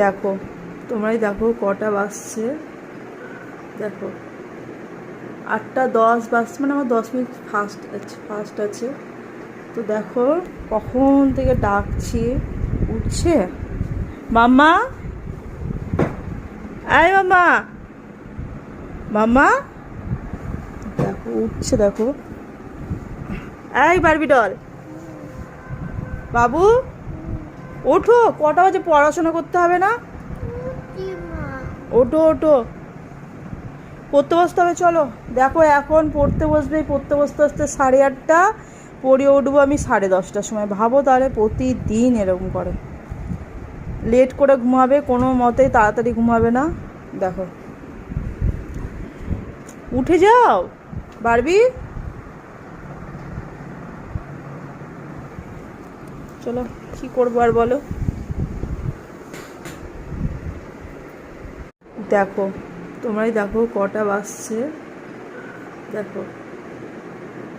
দেখো, তোমরাই দেখো কটা বাজছে। দেখো, আটটা দশ বাজছে মানে আমার দশ মিনিট ফাস্ট আছে ফাস্ট আছে। তো দেখো, কখন থেকে ডাকছি, উঠছে? মাম্মা? আয় মামা মামা দেখো, উঠছে, দেখো। এই বারবি ডল বাবু? ওঠো, কটা বাজে? পড়াশোনা করতে হবে না? ওঠো ওঠো। পড়তে বসতে হবে, চলো। দেখো, এখন পড়তে বসবে, পড়তে বসতে বসতে সাড়ে আটটা। পড়িয়ে উঠবো আমি সাড়ে দশটার সময়। ভাবো তাহলে প্রতিদিন এরকম করে। লেট করে ঘুমাবে, কোনো মতেই তাড়াতাড়ি ঘুমাবে না। দেখো। উঠে যাও। বারবি? চলো, কি করব আর বলো? দেখো, তোমরাই দেখো কটা বাজছে। দেখো,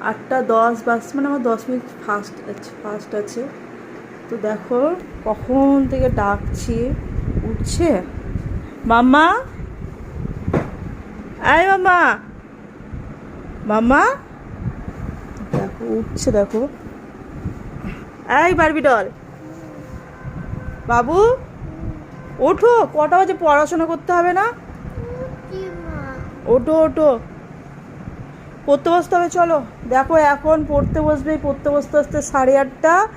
আটটা দশ বাজছে মানে আমার দশ মিনিট ফাস্ট আছে ফাস্ট আছে। তো দেখো, কখন থেকে ডাকছি, উঠছে? মাম্মা? আয় মামা মাম্মা? দেখো, উঠছে, দেখো। এই বারবি ডল। বাবু ওঠো কটা বাজে পড়াশোনা করতে হবে না? ওঠো ওঠো। পড়তে বসতে হবে চলো। দেখো এখন পড়তে বসবে পড়তে বসতে বসতে সাড়ে আটটা।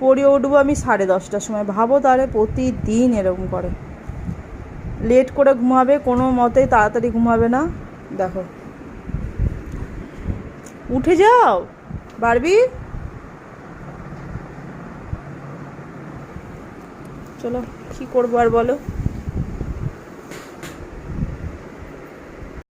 পড়িয়ে উঠবো আমি সাড়ে দশটার সময়। ভাবো তাহলে প্রতিদিন এরকম করে। লেট করে ঘুমাবে কোনো মতেই তাড়াতাড়ি ঘুমাবে না। দেখো। উঠে যাও। বারবি? চলো কি করব আর বলো?